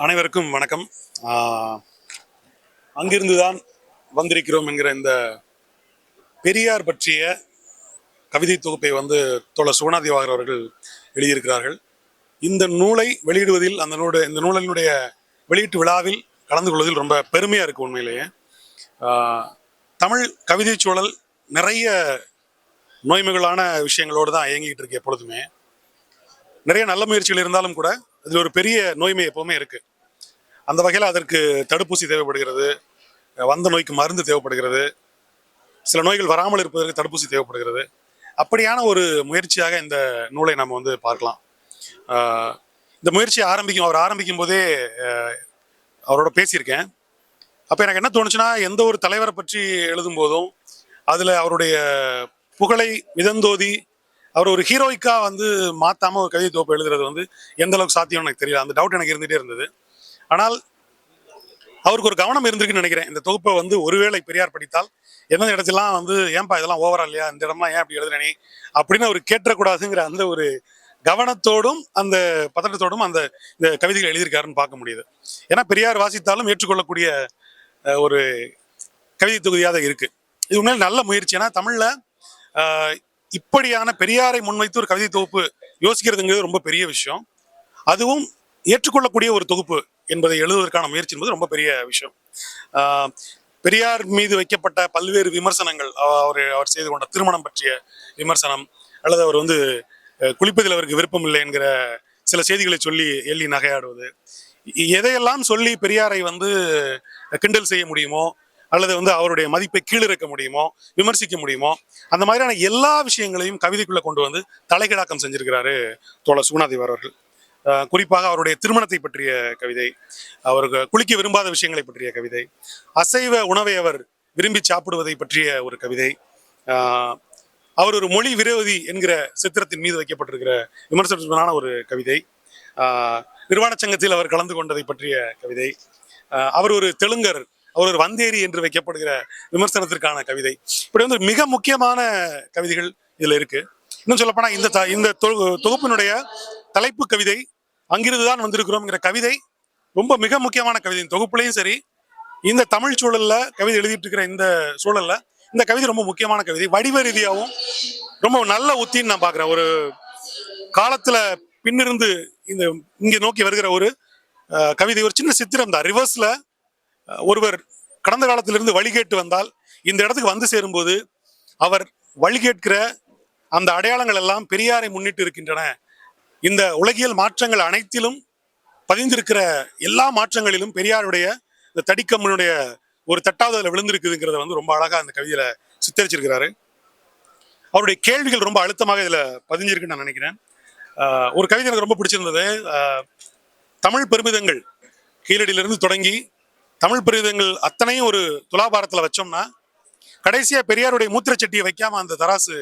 அனைவருக்கும் வணக்கம். அங்கிருந்து அங்கிருந்துதான் வந்திருக்கிறோம் என்கிற இந்த பெரியார் பற்றிய கவிதை தொகுப்பை வந்து தோழர் சுகுணாதிவாகர் அவர்கள் எழுதியிருக்கிறார்கள். இந்த நூலை வெளியிடுவதில் அந்த நூலுடைய இந்த நூலினுடைய வெளியீட்டு விழாவில் கலந்து கொள்வதில் ரொம்ப பெருமையாக இருக்குது உண்மையிலேயே. தமிழ் கவிதை சூழல் நிறைய நோய்மைகளான விஷயங்களோடு தான் இயங்கிக்கிட்டு இருக்கு எப்பொழுதுமே. நிறைய நல்ல முயற்சிகள் இருந்தாலும் கூட இதில் ஒரு பெரிய நோய்மை எப்போவுமே இருக்குது அந்த வகையில் அதற்கு தடுப்பூசி தேவைப்படுகிறது. வந்த நோய்க்கு மருந்து தேவைப்படுகிறது. சில நோய்கள் வராமல் இருப்பதற்கு தடுப்பூசி தேவைப்படுகிறது. அப்படியான ஒரு முயற்சியாக இந்த நூலை நம்ம வந்து பார்க்கலாம். இந்த முயற்சியை ஆரம்பிக்கும் அவர் ஆரம்பிக்கும் போதே அவரோட பேசியிருக்கேன். அப்போ எனக்கு என்ன தோணுச்சுன்னா எந்த ஒரு தலைவரை பற்றி எழுதும் போதும் அதில் அவருடைய புகழை மிதந்தோதி அவர் ஒரு ஹீரோயிக்கா வந்து மாத்தாம ஒரு கவிதை தொகுப்பு எழுதுறது வந்து எந்த அளவுக்கு சாத்தியம்னு எனக்கு தெரியல. அந்த டவுட் எனக்கு இருந்துகிட்டே இருந்தது. ஆனால் அவருக்கு ஒரு கவனம் இருந்திருக்குன்னு நினைக்கிறேன். இந்த தொகுப்பை வந்து ஒருவேளை பெரியார் படித்தால் எந்தெந்த இடத்துலாம் வந்து ஏன்பா இதெல்லாம் ஓவரா இல்லையா? இந்த இடம்லாம் ஏன் அப்படி எழுதுனே? அப்படின்னு அவர் கேட்டக்கூடாதுங்கிற அந்த ஒரு கவனத்தோடும் அந்த பதட்டத்தோடும் அந்த இந்த கவிதைகள் எழுதியிருக்காருன்னு பார்க்க முடியுது. ஏன்னா பெரியார் வாசித்தாலும் ஏற்றுக்கொள்ளக்கூடிய ஒரு கவிதை தொகுதியாக தான் இருக்கு. இது உண்மையில் நல்ல முயற்சி. ஏன்னா தமிழ்ல இப்படியான பெரியாரை முன்வைத்து ஒரு கவிதை தொகுப்பு யோசிக்கிறதுங்கிறது ரொம்ப பெரிய விஷயம். அதுவும் ஏற்றுக்கொள்ளக்கூடிய ஒரு தொகுப்பு என்பதை எழுதுவதற்கான முயற்சி என்பது ரொம்ப பெரிய விஷயம். ஆஹ், பெரியார் மீது வைக்கப்பட்ட பல்வேறு விமர்சனங்கள் அவர் அவர் செய்து கொண்ட திருமணம் பற்றிய விமர்சனம் அல்லது அவர் வந்து குளிப்பதில் அவருக்கு விருப்பம் இல்லை என்கிற சில செய்திகளை சொல்லி எள்ளி நகையாடுவது. எதையெல்லாம் சொல்லி பெரியாரை வந்து கிண்டல் செய்ய முடியுமோ அல்லது வந்து அவருடைய மதிப்பை கீழிறக்க முடியுமோ விமர்சிக்க முடியுமோ அந்த மாதிரியான எல்லா விஷயங்களையும் கவிதைக்குள்ள கொண்டு வந்து தலைகடாக்கம் செஞ்சிருக்கிறாரு தோழர் சுகுணாதேவர் அவர்கள். குறிப்பாக அவருடைய திருமணத்தை பற்றிய கவிதை அவருக்கு குளிக்க விரும்பாத விஷயங்களை பற்றிய கவிதை அசைவ உணவை அவர் விரும்பி சாப்பிடுவதை பற்றிய ஒரு கவிதை அவர் ஒரு மொழி விரோதி என்கிற சித்திரத்தின் மீது வைக்கப்பட்டிருக்கிற விமர்சனமான ஒரு கவிதை நிர்வாண சங்கத்தில் அவர் கலந்து கொண்டதை பற்றிய கவிதை அவர் ஒரு தெலுங்கர் அவர் ஒரு வந்தேரி என்று வைக்கப்படுகிற விமர்சனத்திற்கான கவிதை. இப்படி வந்து மிக முக்கியமான கவிதைகள் இதுல இருக்கு. இன்னும் சொல்லப்போனா இந்த த- இந்த தொகுப்பினுடைய தலைப்பு கவிதை அங்கிருந்து தான் வந்திருக்கிறோம்ங்கிற கவிதை ரொம்ப மிக முக்கியமான கவிதை தொகுப்புலையும் சரி இந்த தமிழ் சூழல்ல கவிதை எழுதிட்டு இருக்கிற இந்த சூழல்ல இந்த கவிதை ரொம்ப முக்கியமான கவிதை. வடிவ ரீதியாகவும் ரொம்ப நல்ல உத்தின்னு நான் பாக்குறேன். ஒரு காலத்துல பின்னிருந்து இந்த இங்க நோக்கி வருகிற ஒரு அஹ், கவிதை ஒரு சின்ன சித்திரம் தான் ரிவர்ஸ்ல ஒருவர் கடந்த காலத்திலிருந்து வழி கேட்டு வந்தால் இந்த இடத்துக்கு வந்து சேரும்போது அவர் வழி கேட்கிற அந்த அடையாளங்கள் எல்லாம் பெரியாரை முன்னிட்டு இருக்கின்றன. இந்த உலகியல் மாற்றங்கள் அனைத்திலும் பதிந்திருக்கிற எல்லா மாற்றங்களிலும் பெரியாருடைய இந்த தடிக்கம்மனுடைய ஒரு தட்டாவது அதில் விழுந்திருக்குதுங்கிறத வந்து ரொம்ப அழகாக அந்த கவிதையில் சித்தரிச்சிருக்கிறாரு. அவருடைய கேள்விகள் ரொம்ப அழுத்தமாக இதில் பதிஞ்சிருக்குன்னு நான் நினைக்கிறேன். ஒரு கவிதை எனக்கு ரொம்ப பிடிச்சிருந்தது. தமிழ் பெருமிதங்கள் கீழடியிலிருந்து தொடங்கி தமிழ் பிரீதங்கள் அத்தனையும் ஒரு துலாபாரத்தில் வச்சோம்னா கடைசியாக பெரியாருடைய மூத்திரச்சட்டியை வைக்காம அந்த தராசு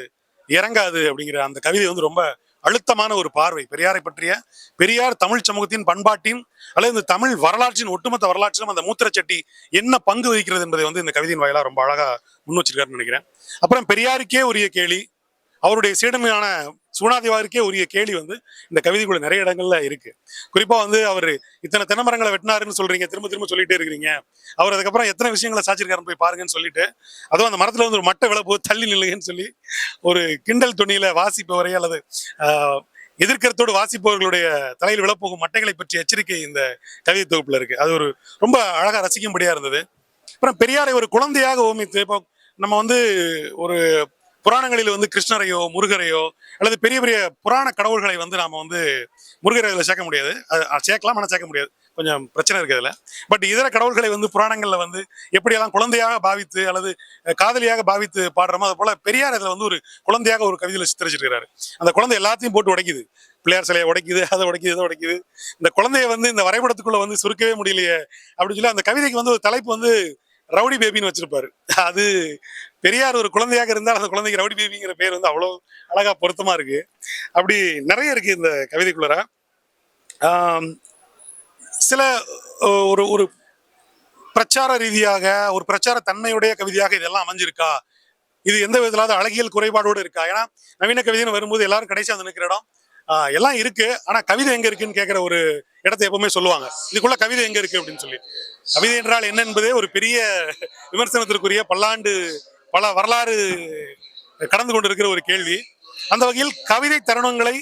இறங்காது அப்படிங்கிற அந்த கவிதை வந்து ரொம்ப அழுத்தமான ஒரு பார்வை. பெரியாரை பற்றிய பெரியார் தமிழ் சமூகத்தின் பண்பாட்டின் அல்லது இந்த தமிழ் வரலாற்றின் ஒட்டுமொத்த வரலாற்றிலும் அந்த மூத்திரச்சட்டி என்ன பங்கு வகிக்கிறது என்பதை வந்து இந்த கவிதையின் வாயிலாக ரொம்ப அழகாக முன் வச்சிருக்காருன்னு நினைக்கிறேன். அப்புறம் பெரியாருக்கே உரிய கேள்வி அவருடைய சீடமையான சுகுணாதிவாருக்கே உரிய கேள்வி வந்து இந்த கவிதைக்குள்ள நிறைய இடங்கள்ல இருக்கு. குறிப்பா வந்து அவர் இத்தனை தென்னமரங்களை வெட்டினாருன்னு சொல்றீங்க திரும்ப திரும்ப சொல்லிட்டே இருக்கிறீங்க. அவர் அதுக்கப்புறம் எத்தனை விஷயங்களை சாச்சிருக்காருன்னு போய் பாருங்கன்னு சொல்லிட்டு அதுவும் அந்த மரத்துல வந்து ஒரு மட்டை விளப்பு தள்ளி நில்லுங்கன்னு சொல்லி ஒரு கிண்டல் துணியில வாசிப்பவரை அல்லது எதிர்க்கிறதோடு வாசிப்பவர்களுடைய தலையில் விழப்போகும் மட்டைகளை பற்றி எச்சரிக்கை இந்த கவிதை தொகுப்புல இருக்கு. அது ஒரு ரொம்ப அழகா ரசிக்கும்படியா இருந்தது. அப்புறம் பெரியாரை ஒரு குழந்தையாக ஓமித்து இப்போ நம்ம வந்து ஒரு புராணங்களில் வந்து கிருஷ்ணரையோ முருகரையோ அல்லது பெரிய பெரிய புராண கடவுள்களை வந்து நாம வந்து முருகரையில் சேர்க்க முடியாது. அது சேர்க்கலாம் ஆனால் சேர்க்க முடியாது. கொஞ்சம் பிரச்சனை இருக்குது அதில். பட் இதர கடவுள்களை வந்து புராணங்களில் வந்து எப்படியெல்லாம் குழந்தையாக பாவித்து அல்லது காதலியாக பாவித்து பாடுறோமோ அது போல பெரியார் இதில் வந்து ஒரு குழந்தையாக ஒரு கவிதையில் சித்தரிச்சிருக்கிறாரு. அந்த குழந்தை எல்லாத்தையும் போட்டு உடைக்குது. பிள்ளையார் சிலையை உடைக்குது அதை உடைக்குது இதை உடைக்குது. இந்த குழந்தைய வந்து இந்த வரைபடத்துக்குள்ள வந்து சுருக்கவே முடியலையே அப்படின்னு சொல்லி அந்த கவிதைக்கு வந்து ஒரு தலைப்பு வந்து ரவுடி பேபின்னு வச்சிருப்பாரு. அது பெரியார் ஒரு குழந்தையாக இருந்தால் அந்த குழந்தைக்கு ரவுடி பேபிங்கிற பேர் வந்து அவ்வளோ அழகா பொருத்தமா இருக்கு. அப்படி நிறைய இருக்கு இந்த கவிதைக்குள்ளர. சில ஒரு ஒரு பிரச்சார ரீதியாக ஒரு பிரச்சார தன்மையுடைய கவிதையாக இதெல்லாம் அமைஞ்சிருக்கா? இது எந்த விதத்திலாவது அழகியல் குறைபாடோடு இருக்கா? ஏன்னா நவீன கவிதைன்னு வரும்போது எல்லாரும் கடைசியாக நிற்கிற இடம் எல்லாம் இருக்கு. ஆனா கவிதை எங்க இருக்குன்னு கேட்கிற ஒரு இடத்தை எப்பவுமே சொல்லுவாங்க. இதுக்குள்ள கவிதை எங்க இருக்கு அப்படின்னு சொல்லி. கவிதை என்றால் என்ன என்பதே ஒரு பெரிய விமர்சனத்திற்குரிய பல்லாண்டு பல வரலாறு கடந்து கொண்டிருக்கிற ஒரு கேள்வி. அந்த வகையில் கவிதை தருணங்களை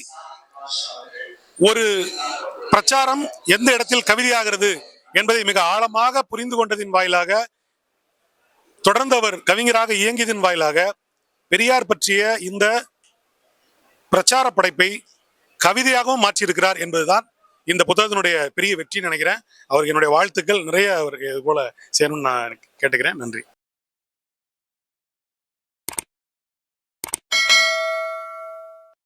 ஒரு பிரச்சாரம் எந்த இடத்தில் கவிதையாகிறது என்பதை மிக ஆழமாக புரிந்து கொண்டதின் வாயிலாக தொடர்ந்தவர் கவிஞராக இயங்கியதன் வாயிலாக பெரியார் பற்றிய இந்த பிரச்சார படைப்பை கவிதையாகவும் மாற்றியிருக்கிறார் என்பதுதான் இந்த புத்தகத்தினுடைய பெரிய வெற்றி நினைக்கிறேன். அவருக்கு என்னுடைய வாழ்த்துக்கள் நிறைய அவருக்கு இது போல செய்யணும்னு நான் கேட்டுக்கிறேன். நன்றி.